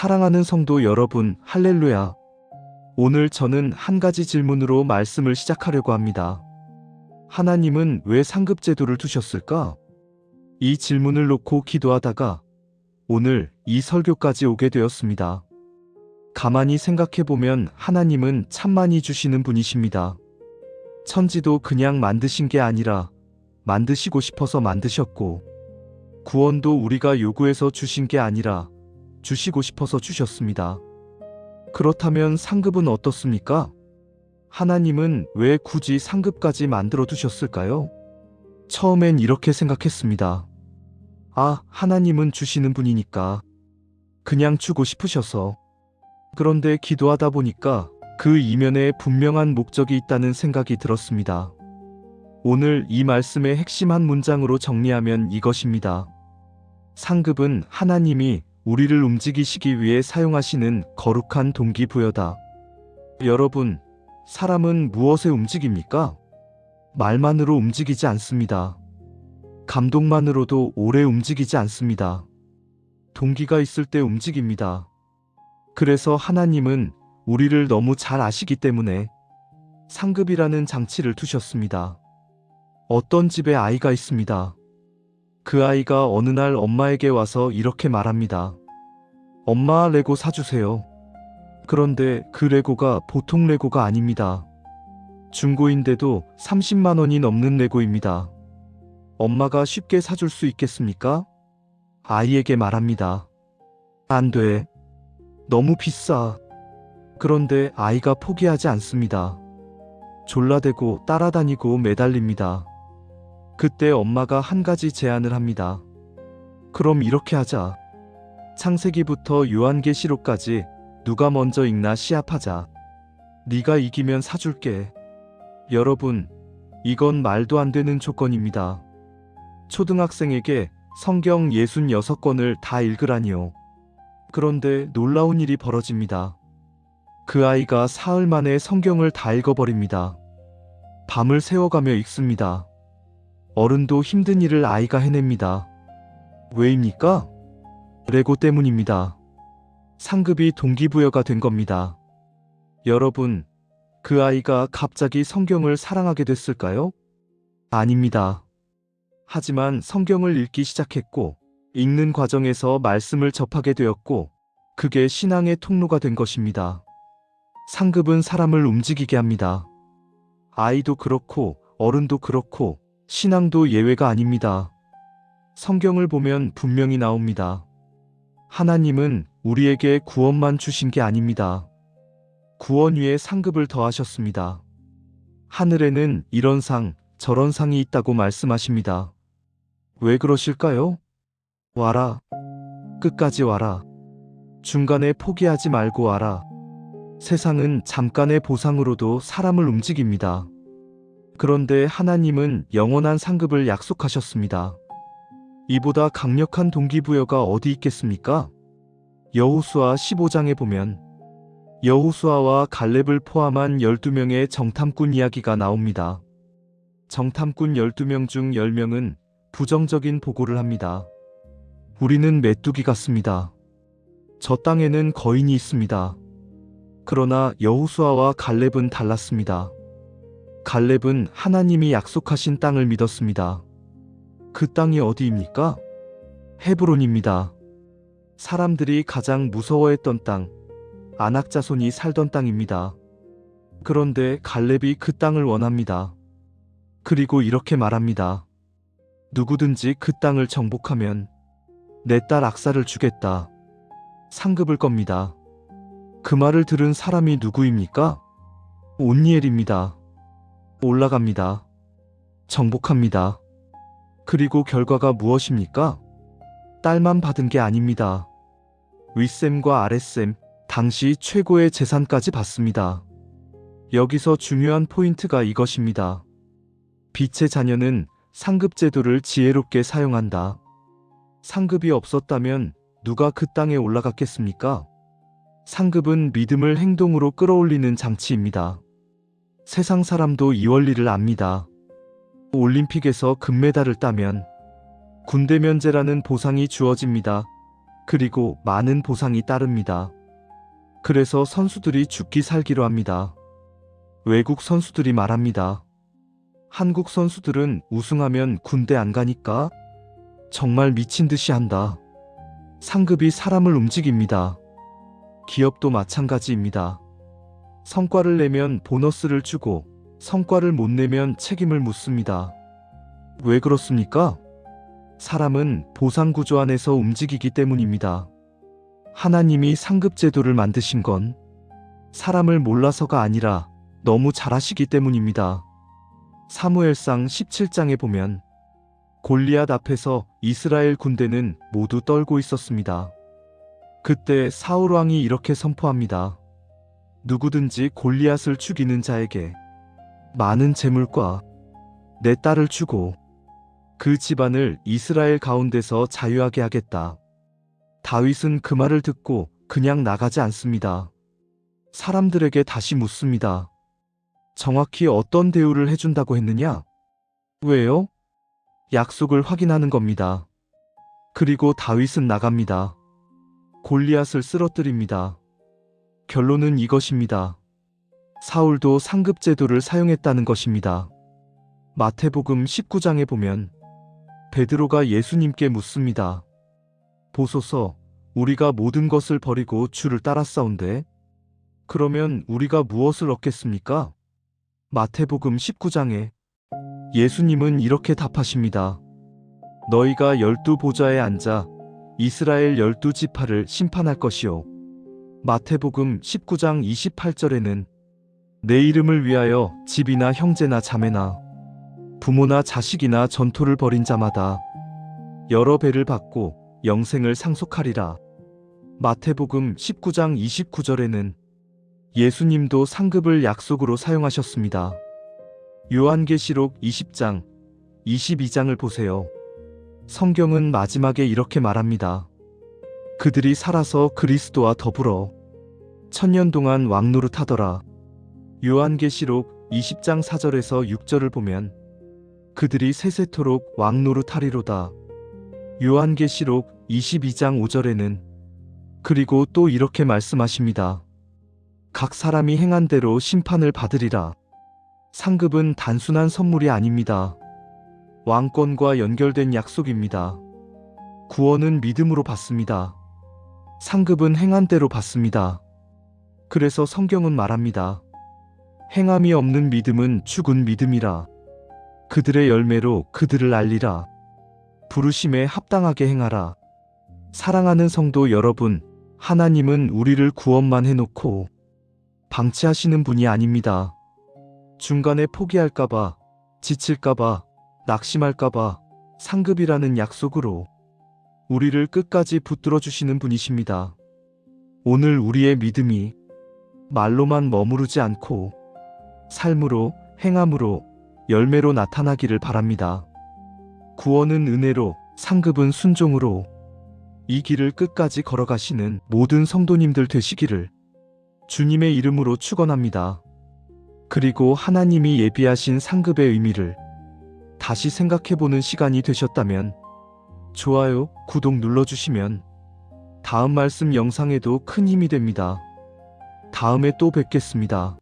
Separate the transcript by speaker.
Speaker 1: 사랑하는 성도 여러분, 할렐루야. 오늘 저는 한 가지 질문으로 말씀을 시작하려고 합니다. 하나님은 왜 상급제도를 두셨을까? 이 질문을 놓고 기도하다가 오늘 이 설교까지 오게 되었습니다. 가만히 생각해보면 하나님은 참 많이 주시는 분이십니다. 천지도 그냥 만드신 게 아니라 만드시고 싶어서 만드셨고, 구원도 우리가 요구해서 주신 게 아니라 주시고 싶어서 주셨습니다. 그렇다면 상급은 어떻습니까? 하나님은 왜 굳이 상급까지 만들어 두셨을까요? 처음엔 이렇게 생각했습니다. 아, 하나님은 주시는 분이니까. 그냥 주고 싶으셔서. 그런데 기도하다 보니까 그 이면에 분명한 목적이 있다는 생각이 들었습니다. 오늘 이 말씀의 핵심 한 문장으로 정리하면 이것입니다. 상급은 하나님이 우리를 움직이시기 위해 사용하시는 거룩한 동기부여다. 여러분, 사람은 무엇에 움직입니까? 말만으로 움직이지 않습니다. 감동만으로도 오래 움직이지 않습니다. 동기가 있을 때 움직입니다. 그래서 하나님은 우리를 너무 잘 아시기 때문에 상급이라는 장치를 두셨습니다. 어떤 집에 아이가 있습니다. 그 아이가 어느 날 엄마에게 와서 이렇게 말합니다. 엄마 레고 사주세요. 그런데 그 레고가 보통 레고가 아닙니다. 중고인데도 30만 원이 넘는 레고입니다. 엄마가 쉽게 사줄 수 있겠습니까? 아이에게 말합니다. 안 돼. 너무 비싸. 그런데 아이가 포기하지 않습니다. 졸라대고 따라다니고 매달립니다. 그때 엄마가 한 가지 제안을 합니다. 그럼 이렇게 하자. 창세기부터 요한계시록까지 누가 먼저 읽나 시합하자. 네가 이기면 사줄게. 여러분, 이건 말도 안 되는 조건입니다. 초등학생에게 성경 66권을 다 읽으라니요. 그런데 놀라운 일이 벌어집니다. 그 아이가 사흘 만에 성경을 다 읽어버립니다. 밤을 새워가며 읽습니다. 어른도 힘든 일을 아이가 해냅니다. 왜입니까? 레고 때문입니다. 상급이 동기부여가 된 겁니다. 여러분, 그 아이가 갑자기 성경을 사랑하게 됐을까요? 아닙니다. 하지만 성경을 읽기 시작했고, 읽는 과정에서 말씀을 접하게 되었고, 그게 신앙의 통로가 된 것입니다. 상급은 사람을 움직이게 합니다. 아이도 그렇고, 어른도 그렇고, 신앙도 예외가 아닙니다. 성경을 보면 분명히 나옵니다. 하나님은 우리에게 구원만 주신 게 아닙니다. 구원 위에 상급을 더하셨습니다. 하늘에는 이런 상, 저런 상이 있다고 말씀하십니다. 왜 그러실까요? 와라. 끝까지 와라. 중간에 포기하지 말고 와라. 세상은 잠깐의 보상으로도 사람을 움직입니다. 그런데 하나님은 영원한 상급을 약속하셨습니다. 이보다 강력한 동기부여가 어디 있겠습니까? 여호수아 15장에 보면 여호수아와 갈렙을 포함한 12명의 정탐꾼 이야기가 나옵니다. 정탐꾼 12명 중 10명은 부정적인 보고를 합니다. 우리는 메뚜기 같습니다. 저 땅에는 거인이 있습니다. 그러나 여호수아와 갈렙은 달랐습니다. 갈렙은 하나님이 약속하신 땅을 믿었습니다. 그 땅이 어디입니까? 헤브론입니다. 사람들이 가장 무서워했던 땅, 안악자손이 살던 땅입니다. 그런데 갈렙이 그 땅을 원합니다. 그리고 이렇게 말합니다. 누구든지 그 땅을 정복하면 내 딸 악사를 주겠다. 상급을 겁니다. 그 말을 들은 사람이 누구입니까? 온니엘입니다. 올라갑니다. 정복합니다. 그리고 결과가 무엇입니까? 딸만 받은 게 아닙니다. 윗셈과 아랫셈, 당시 최고의 재산까지 받습니다. 여기서 중요한 포인트가 이것입니다. 빛의 자녀는 상급 제도를 지혜롭게 사용한다. 상급이 없었다면 누가 그 땅에 올라갔겠습니까? 상급은 믿음을 행동으로 끌어올리는 장치입니다. 세상 사람도 이 원리를 압니다. 올림픽에서 금메달을 따면 군대 면제라는 보상이 주어집니다. 그리고 많은 보상이 따릅니다. 그래서 선수들이 죽기 살기로 합니다. 외국 선수들이 말합니다. 한국 선수들은 우승하면 군대 안 가니까 정말 미친 듯이 한다. 상급이 사람을 움직입니다. 기업도 마찬가지입니다. 성과를 내면 보너스를 주고 성과를 못 내면 책임을 묻습니다. 왜 그렇습니까? 사람은 보상 구조 안에서 움직이기 때문입니다. 하나님이 상급 제도를 만드신 건 사람을 몰라서가 아니라 너무 잘하시기 때문입니다. 사무엘상 17장에 보면 골리앗 앞에서 이스라엘 군대는 모두 떨고 있었습니다. 그때 사울 왕이 이렇게 선포합니다. 누구든지 골리앗을 죽이는 자에게 많은 재물과 내 딸을 주고 그 집안을 이스라엘 가운데서 자유하게 하겠다. 다윗은 그 말을 듣고 그냥 나가지 않습니다. 사람들에게 다시 묻습니다. 정확히 어떤 대우를 해준다고 했느냐? 왜요? 약속을 확인하는 겁니다. 그리고 다윗은 나갑니다. 골리앗을 쓰러뜨립니다. 결론은 이것입니다. 사울도 상급 제도를 사용했다는 것입니다. 마태복음 19장에 보면 베드로가 예수님께 묻습니다. 보소서, 우리가 모든 것을 버리고 주를 따랐사온데 그러면 우리가 무엇을 얻겠습니까? 마태복음 19장에 예수님은 이렇게 답하십니다. 너희가 열두 보좌에 앉아 이스라엘 열두 지파를 심판할 것이요. 마태복음 19장 28절에는 내 이름을 위하여 집이나 형제나 자매나 부모나 자식이나 전토를 벌인 자마다 여러 배를 받고 영생을 상속하리라. 마태복음 19장 29절에는 예수님도 상급을 약속으로 사용하셨습니다. 요한계시록 20장, 22장을 보세요. 성경은 마지막에 이렇게 말합니다. 그들이 살아서 그리스도와 더불어 천년 동안 왕노릇하더라. 요한계시록 20장 4절에서 6절을 보면 그들이 세세토록 왕노릇하리로다. 요한계시록 22장 5절에는 그리고 또 이렇게 말씀하십니다. 각 사람이 행한 대로 심판을 받으리라. 상급은 단순한 선물이 아닙니다. 왕권과 연결된 약속입니다. 구원은 믿음으로 받습니다. 상급은 행한 대로 받습니다. 그래서 성경은 말합니다. 행함이 없는 믿음은 죽은 믿음이라. 그들의 열매로 그들을 알리라. 부르심에 합당하게 행하라. 사랑하는 성도 여러분, 하나님은 우리를 구원만 해놓고 방치하시는 분이 아닙니다. 중간에 포기할까봐, 지칠까봐, 낙심할까봐 상급이라는 약속으로 우리를 끝까지 붙들어 주시는 분이십니다. 오늘 우리의 믿음이 말로만 머무르지 않고 삶으로, 행함으로, 열매로 나타나기를 바랍니다. 구원은 은혜로, 상급은 순종으로 이 길을 끝까지 걸어가시는 모든 성도님들 되시기를 주님의 이름으로 축원합니다. 그리고 하나님이 예비하신 상급의 의미를 다시 생각해보는 시간이 되셨다면 좋아요, 구독 눌러주시면 다음 말씀 영상에도 큰 힘이 됩니다. 다음에 또 뵙겠습니다.